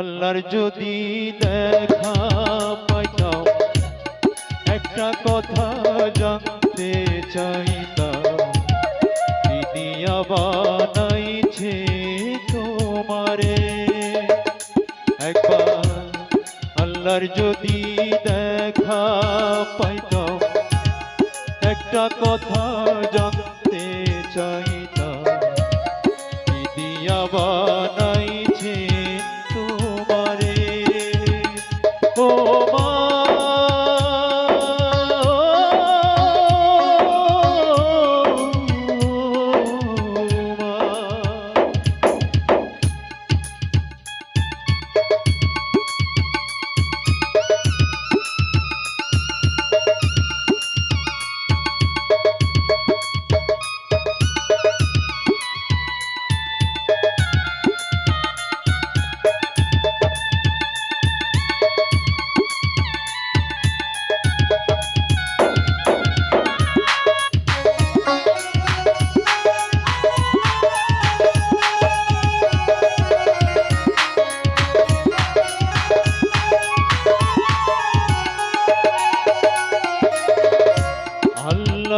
আল্লাহর যদি দেখা পাইতাম একটা কথা জানতে চাইতাম দিদিয়া বানাইছে তোমারে। একবার আল্লাহর যদি দেখা পাইতাম একটা কথা জানতে চাইতাম দিয়া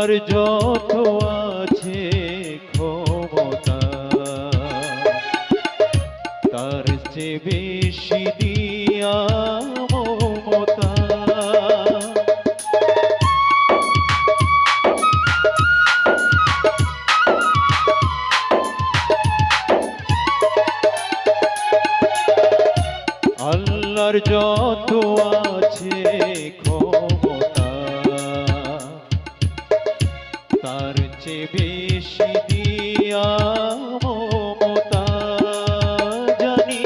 আল্লাহর যত আছে ক্ষমতা তার চেয়ে বেশি দিয়া যত আছে তার চেয়ে বেশি দিয়া মমতা জানি।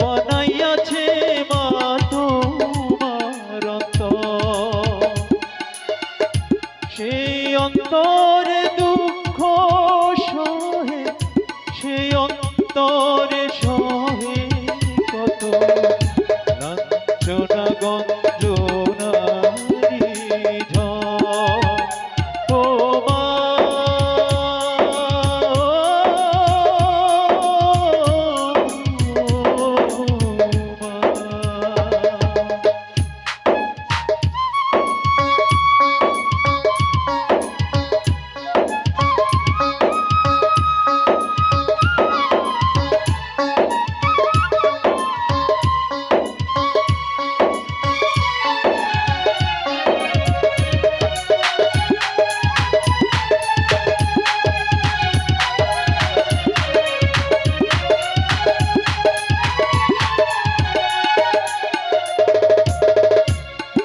বানাইয়াছে মা তোমার সেই অন্তরে দুঃখ সহে, সেই অন্তরে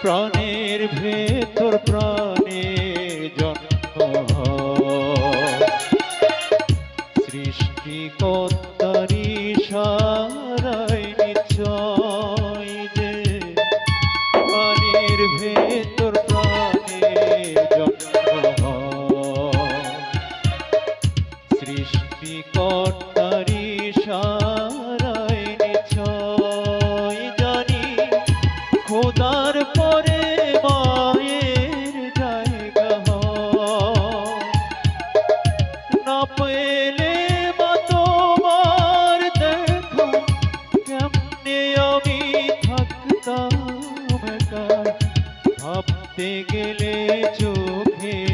প্রাণের ভেতর প্রাণে জন্ম। সৃষ্টিকর্তারি সারাই নিশ্চয় যে প্রাণের ভেতর প্রাণে জন্ম। সৃষ্টিকর্তারি সারাই নিশ্চয় খোদা চোখে